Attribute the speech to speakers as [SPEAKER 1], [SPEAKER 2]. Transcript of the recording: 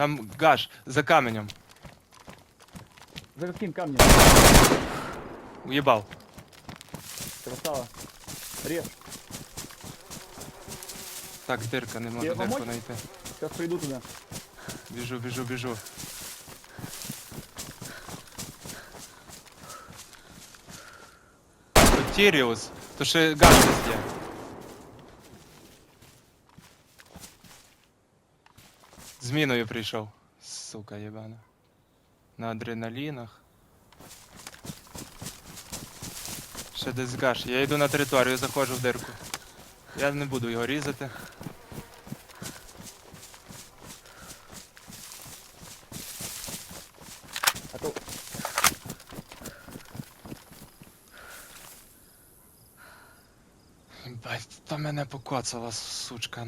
[SPEAKER 1] Там гаш, за каменем.
[SPEAKER 2] За каким камнем?
[SPEAKER 1] Уїбав.
[SPEAKER 2] Красава. Режь.
[SPEAKER 1] Так, дирка, не можу
[SPEAKER 2] Тебе
[SPEAKER 1] дирку
[SPEAKER 2] помочь?
[SPEAKER 1] знайти.
[SPEAKER 2] Сейчас приду туда.
[SPEAKER 1] Біжу, біжу, біжу. Тут Тіріус, то ще гаш десь є. З міною прийшов. Сука єбана. На адреналінах. Ще десь гаш. Я йду на територію, заходжу в дирку. Я не буду його різати.
[SPEAKER 2] А то
[SPEAKER 1] Бать, та мене покоцала, сучка.